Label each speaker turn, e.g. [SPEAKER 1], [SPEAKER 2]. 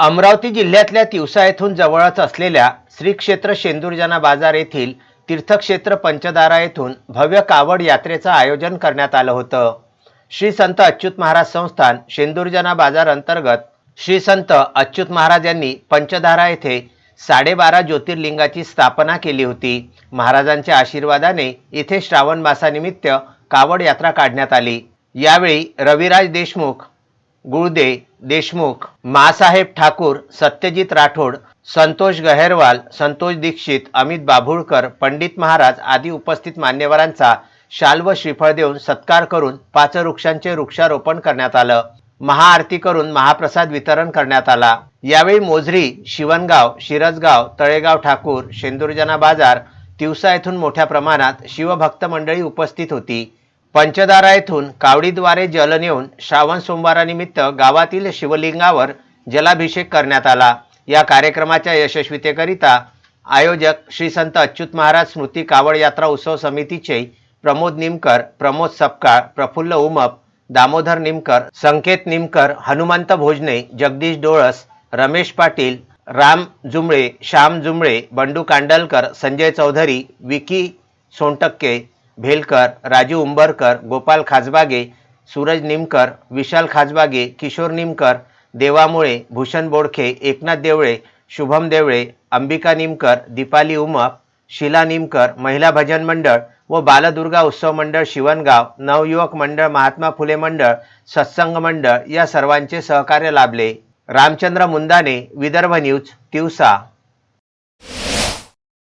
[SPEAKER 1] अमरावती जिल्ह्यातल्या तिवसा येथून जवळच असलेल्या श्री क्षेत्र शेंदूरजना बाजार येथील तीर्थक्षेत्र पंचदारा येथून भव्य कावड यात्रेचं आयोजन करण्यात आलं होतं. श्री संत अच्युत महाराज संस्थान शेंदूरजना बाजार अंतर्गत श्री संत अच्युत महाराज यांनी पंचधारा येथे साडेबारा ज्योतिर्लिंगाची स्थापना केली होती. महाराजांच्या आशीर्वादाने इथे श्रावण मासानिमित्त कावड यात्रा काढण्यात आली. यावेळी रविराज देशमुख गुळदे देशमुख मासाहेब ठाकूर सत्यजित राठोड संतोष गहेरवाल संतोष दीक्षित अमित बाभुळकर पंडित महाराज आदी उपस्थित मान्यवरांचा शाल व श्रीफळ देऊन सत्कार करून पाच वृक्षांचे वृक्षारोपण करण्यात आलं. महाआरती करून महाप्रसाद वितरण करण्यात आला. यावेळी मोझरी शिवणगाव शिरसगाव तळेगाव ठाकूर शेंदुरजना बाजार तिवसा येथून मोठ्या प्रमाणात शिवभक्त मंडळी उपस्थित होती. पंचदारा येथून कावडीद्वारे जल नेऊन श्रावण सोमवारानिमित्त गावातील शिवलिंगावर जलाभिषेक करण्यात आला. या कार्यक्रमाच्या यशस्वीतेकरिता आयोजक श्री संत अच्युत महाराज स्मृती कावड यात्रा उत्सव समितीचे प्रमोद निमकर प्रमोद सपकाळ प्रफुल्ल उमप दामोदर निमकर संकेत निमकर हनुमंत भोजने जगदीश डोळस रमेश पाटील राम जुमळे श्याम जुमळे बंडू कांडलकर संजय चौधरी विकी सोनटक्के भेलकर राजू उंबरकर गोपाल खाजबागे सूरज निमकर विशाल खाजबागे किशोर निमकर देवामुळे भूषण बोडखे एकनाथ देवळे शुभम देवळे अंबिका निमकर दीपाली उमप शिला निमकर महिला भजन मंडळ व बालदुर्गा उत्सव मंडळ शिवणगाव नवयुवक मंडळ महात्मा फुले मंडळ सत्संग मंडळ या सर्वांचे सहकार्य लाभले. रामचंद्र मुंदाने विदर्भ न्यूज तिवसा.